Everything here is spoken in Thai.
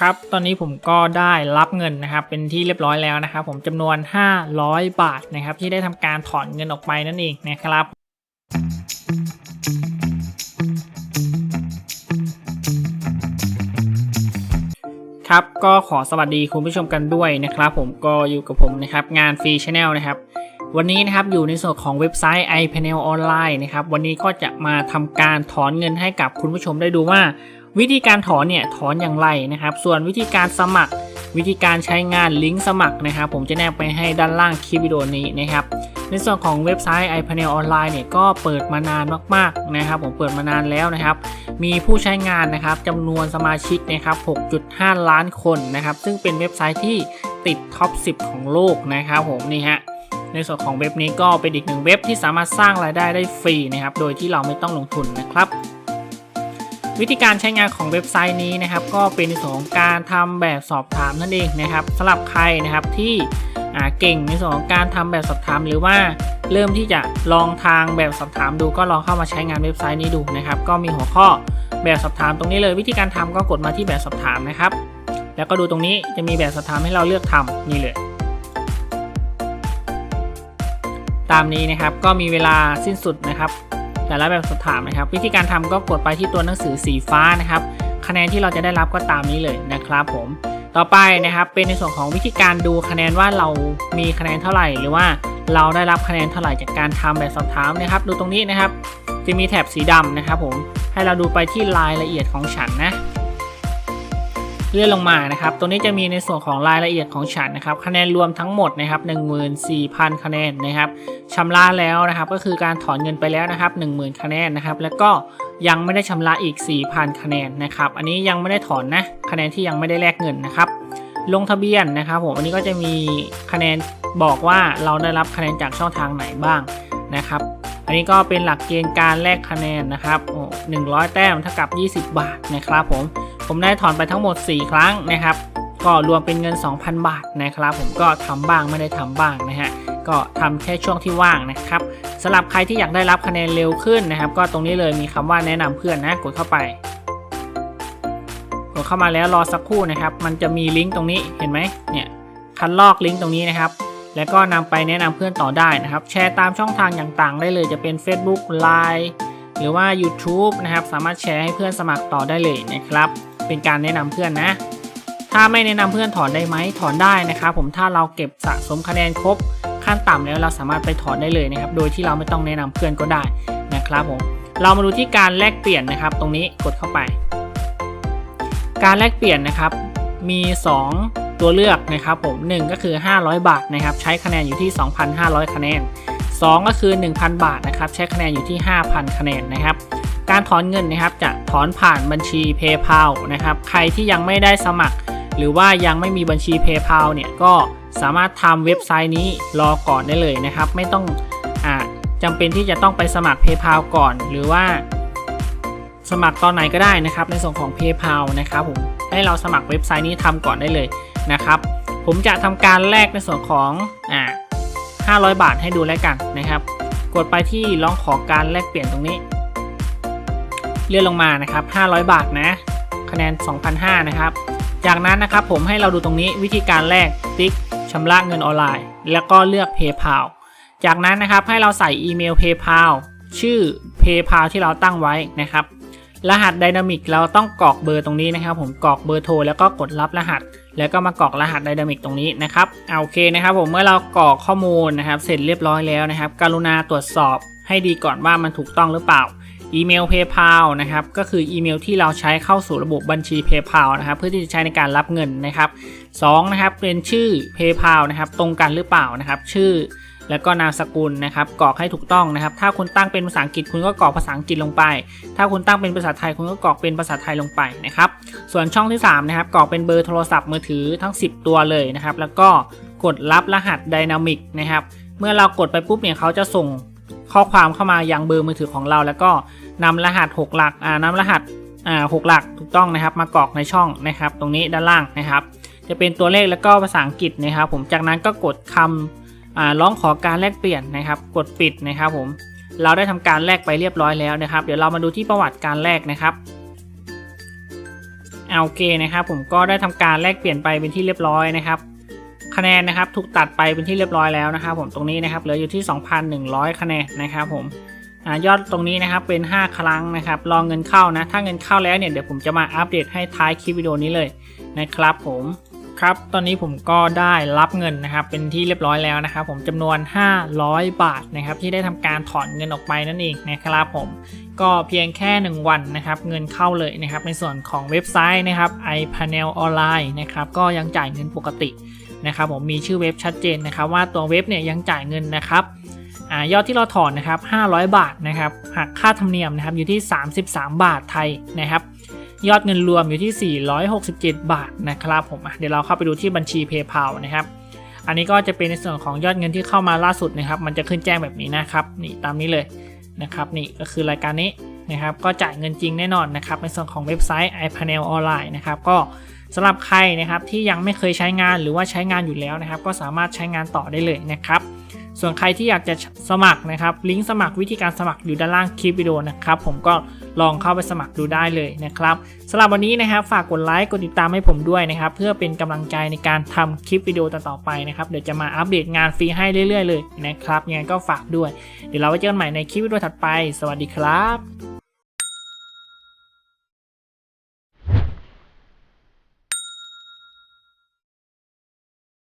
ครับตอนนี้ผมก็ได้รับเงินนะครับเป็นที่เรียบร้อยแล้วนะครับ ผมจำนวน 500 บาทนะครับ ที่ได้ทำการถอนเงินออกไปนั่นเองนะครับครับก็ขอสวัสดีคุณผู้ชมกันด้วยนะครับ ผมก็อยู่กับผมนะครับงานฟรีชาแนลนะครับ วันนี้นะครับอยู่ในส่วนของเว็บไซต์ iPanel Online นะครับ วันนี้ก็จะมาทำการถอนเงินให้กับคุณผู้ชมได้ดูว่า วิธีการถอนเนี่ยถอนอย่างไรนะครับ ส่วนวิธีการสมัคร วิธีการใช้งานลิงก์สมัครนะครับ ผมจะแนบไปให้ด้านล่างคลิปวิดีโอนี้นะครับในส่วนของเว็บไซต์ iPanel Online เนี่ยก็เปิดมานานมากๆนะครับ ผมเปิดมานานแล้วนะครับ มีผู้ใช้งานนะครับจำนวนสมาชิกนะครับ 6.5 ล้านคนนะครับ ซึ่งเป็นเว็บไซต์ที่ติดท็อป 10 ของโลกนะครับ ผมนี่ฮะในส่วนของเว็บนี้ก็เป็นอีกหนึ่งเว็บที่สามารถสร้างรายได้ได้ฟรีนะครับ โดยที่เราไม่ต้องลงทุนนะครับ วิธีการใช้งานของเว็บไซต์นี้นะครับ ก็เป็นในส่วนของการทำแบบสอบถามนั่นเองนะครับสำหรับใครนะครับที่เก่งในส่วนของการทำแบบสอบถาม หรือว่าเริ่มที่จะลองทางแบบสอบถามดู ก็ลองเข้ามาใช้งานเว็บไซต์นี้ดูนะครับ ก็มีหัวข้อแบบสอบถามตรงนี้เลย วิธีการทำก็กดมาที่แบบสอบถามนะครับ แล้วก็ดูตรงนี้จะมีแบบสอบถามให้เราเลือกทำนี่เลยตามนี้นะครับก็มีเวลาสิ้นสุดนะครับ แต่ละแบบสอบถามนะครับ วิธีการทำก็กดไปที่ตัวหนังสือสีฟ้านะครับ คะแนนที่เราจะได้รับก็ตามนี้เลยนะครับผมต่อไปนะครับเป็นในส่วนของวิธีการดูคะแนนว่าเรามีคะแนนเท่าไหร่ หรือว่าเราได้รับคะแนนเท่าไหร่จากการทำแบบสอบถามนะครับ ดูตรงนี้นะครับ จะมีแถบสีดำนะครับผมให้เราดูไปที่รายละเอียดของฉันนะ เลื่อนลงมานะครับตรงนี้จะมีในส่วนของรายละเอียดของฉันนะครับ คะแนนรวมทั้งหมดนะครับ14,000 คะแนนนะครับชำระแล้วนะครับ ก็คือการถอนเงินไปแล้วนะครับ 10,000 คะแนนนะครับ แล้วก็ยังไม่ได้ชำระอีก 4,000 คะแนนนะครับ อันนี้ยังไม่ได้ถอนนะคะแนนที่ยังไม่ได้แลกเงินนะครับ ลงทะเบียนนะครับผมอันนี้ก็จะมีคะแนนบอกว่าเราได้รับคะแนนจากช่องทางไหนบ้างนะครับ อันนี้ก็เป็นหลักเกณฑ์การแลกคะแนนนะครับโอ้100 แต้มเท่ากับ 20 บาทนะครับผม ผมได้ถอนไปทั้งหมด 4 ครั้งนะครับ ก็รวมเป็นเงิน 2,000 บาทนะครับ ผมก็ทำบ้างไม่ได้ทำบ้างนะฮะก็ทำแค่ช่วงที่ว่างนะครับสำหรับใครที่อยากได้รับคะแนนเร็วขึ้นนะครับ ก็ตรงนี้เลยมีคำว่าแนะนำเพื่อนนะกดเข้าไปกดเข้ามาแล้วรอสักครู่นะครับ มันจะมีลิงก์ตรงนี้เห็นไหมเนี่ยคัดลอกลิงก์ตรงนี้นะครับ แล้วก็นำไปแนะนำเพื่อนต่อได้นะครับ แชร์ตามช่องทางต่างๆ ได้เลยจะเป็น Facebook Line หรือว่า YouTube นะครับ สามารถแชร์ให้เพื่อนสมัครต่อได้เลยนะครับ เป็นการแนะนำเพื่อนนะ ถ้าไม่แนะนำเพื่อนถอนได้ไหมถอนได้นะครับผมถ้าเราเก็บสะสมคะแนนครบขั้นต่ำแล้วเราสามารถไปถอนได้เลยนะครับ โดยที่เราไม่ต้องแนะนำเพื่อนก็ได้นะครับผมเรามาดูที่การแลกเปลี่ยนนะครับ ตรงนี้กดเข้าไป การแลกเปลี่ยนนะครับ มี 2 ตัวเลือกนะครับผม1ก็คือ 500 บาทนะครับ ใช้คะแนนอยู่ที่ 2,500 คะแนน 2 ก็คือ 1,000 บาทนะครับ ใช้คะแนนอยู่ที่ 5,000 คะแนนนะครับ การถอนเงินนะครับจะถอนผ่านบัญชี PayPal นะครับ ใครที่ยังไม่ได้สมัคร หรือว่ายังไม่มีบัญชี PayPal เนี่ยก็สามารถทำเว็บไซต์นี้รอก่อนได้เลยนะครับ ไม่ต้องอจำเป็นที่จะต้องไปสมัคร PayPal ก่อน หรือว่า สมัครตอนไหนก็ได้นะครับ ในส่วนของ PayPal นะครับผมให้เราสมัครเว็บไซต์นี้ทำก่อนได้เลยนะครับ ผมจะทำการแลกในส่วนของอ่า500 บาทให้ดูแล้วกันนะครับ กดไปที่ร้องขอการแลกเปลี่ยนตรงนี้ เลื่อนลงมานะครับ 500 บาทนะ คะแนน 2,500 นะครับ จากนั้นนะครับผมให้เราดูตรงนี้วิธีการแลกติ๊กชำระเงินออนไลน์ แล้วก็เลือก PayPal จากนั้นนะครับให้เราใส่อีเมล PayPal ชื่อ PayPal ที่เราตั้งไว้นะครับ รหัส Dynamic เราต้องกรอกเบอร์ตรงนี้นะครับ ผมกรอกเบอร์โทรแล้วก็กดรับรหัส แล้วก็มากรอกรหัส Dynamic ตรงนี้นะครับเอาโอเคนะครับผมเมื่อเรากรอกข้อมูลนะครับ เสร็จเรียบร้อยแล้วนะครับ กรุณาตรวจสอบให้ดีก่อนว่ามันถูกต้องหรือเปล่า อีเมล PayPal นะครับก็คืออีเมลที่เราใช้เข้าสู่ระบบบัญชี PayPal นะครับเพื่อที่จะใช้ในการรับเงินนะครับ2นะครับเป็นชื่อ PayPal นะครับตรงกันหรือเปล่านะครับชื่อแล้วก็นามสกุลนะครับกรอกให้ถูกต้องนะครับ ถ้าคุณตั้งเป็นภาษาอังกฤษคุณก็กรอกภาษาอังกฤษลงไป ถ้าคุณตั้งเป็นภาษาไทยคุณก็กรอกเป็นภาษาไทยลงไปนะครับ ส่วนช่องที่3นะครับกรอกเป็นเบอร์โทรศัพท์มือถือทั้ง 10 ตัวเลยนะครับ แล้วก็กดรับรหัส Dynamic นะครับ เมื่อเรากดไปปุ๊บเนี่ยเขาจะส่ง ข้อความเข้ามายังเบอร์มือถือของเรา แล้วก็นำรหัส 6 หลักอ่านำรหัสอ่าหกหลักถูกต้องนะครับ มากรอกในช่องนะครับ ตรงนี้ด้านล่างนะครับ จะเป็นตัวเลขแล้วก็ภาษาอังกฤษนะครับ ผมจากนั้นก็กดคำอ่าร้องขอการแลกเปลี่ยนนะครับ กดปิดนะครับ ผมเราได้ทำการแลกไปเรียบร้อยแล้วนะครับ เดี๋ยวเรามาดูที่ประวัติการแลกนะครับโอเคนะครับ ผมก็ได้ทำการแลกเปลี่ยนไปเป็นที่เรียบร้อยนะครับ คะแนนนะครับถูกตัดไปเป็นที่เรียบร้อยแล้วนะครับผมตรงนี้นะครับเหลืออยู่ที่ 2,100 คะแนนนะครับผมอยอดตรงนี้นะครับเป็น 5 ครั้งนะครับรองเงินเข้านะ ถ้าเงินเข้าแล้วเนี่ยเดี๋ยวผมจะมาอัปเดตให้ท้ายคลิปวิดีโอนี้เลยนะครับผม ครับ ตอนนี้ผมก็ได้รับเงินนะครับ เป็นที่เรียบร้อยแล้วนะครับ ผมจำนวน 500 บาทนะครับ ที่ได้ทำการถอนเงินออกไปนั่นเองนะครับผม ก็เพียงแค่ 1 วันนะครับ เงินเข้าเลยนะครับ ในส่วนของเว็บไซต์นะครับ iPanel Online นะครับ ก็ยังจ่ายเงินปกตินะครับ ผมมีชื่อเว็บชัดเจนนะครับ ว่าตัวเว็บเนี่ยยังจ่ายเงินนะครับอายอดที่เราถอนนะครับ 500 บาทนะครับ หักค่าธรรมเนียมนะครับ อยู่ที่ 33 บาทไทยนะครับ ยอดเงินรวมอยู่ที่ 467 บาทนะครับผมเดี๋ยวเราเข้าไปดูที่บัญชี PayPal นะครับ อันนี้ก็จะเป็นในส่วนของยอดเงินที่เข้ามาล่าสุดนะครับ มันจะขึ้นแจ้งแบบนี้นะครับนี่ตามนี้เลยนะครับนี่ก็คือรายการนี้นะครับก็จ่ายเงินจริงแน่นอนนะครับในส่วนของเว็บไซต์ iPanel ออนไลน์นะครับก็สำหรับใครนะครับที่ยังไม่เคยใช้งานหรือว่าใช้งานอยู่แล้วนะครับ ก็สามารถใช้งานต่อได้เลยนะครับ ส่วนใครที่อยากจะสมัครนะครับ ลิงก์สมัครวิธีการสมัครอยู่ด้านล่างคลิปวิดีโอนะครับ ผมก็ลองเข้าไปสมัครดูได้เลยนะครับสำหรับวันนี้นะครับฝากกดไลค์กดติดตามให้ผมด้วยนะครับ เพื่อเป็นกำลังใจในการทำคลิปวิดีโอต่อๆไปนะครับ เดี๋ยวจะมาอัปเดตงานฟรีให้เรื่อยๆเลยนะครับ ยังไงก็ฝากด้วย เดี๋ยวเราไว้เจอกันใหม่ในคลิปวิดีโอถัดไป สวัสดีครับ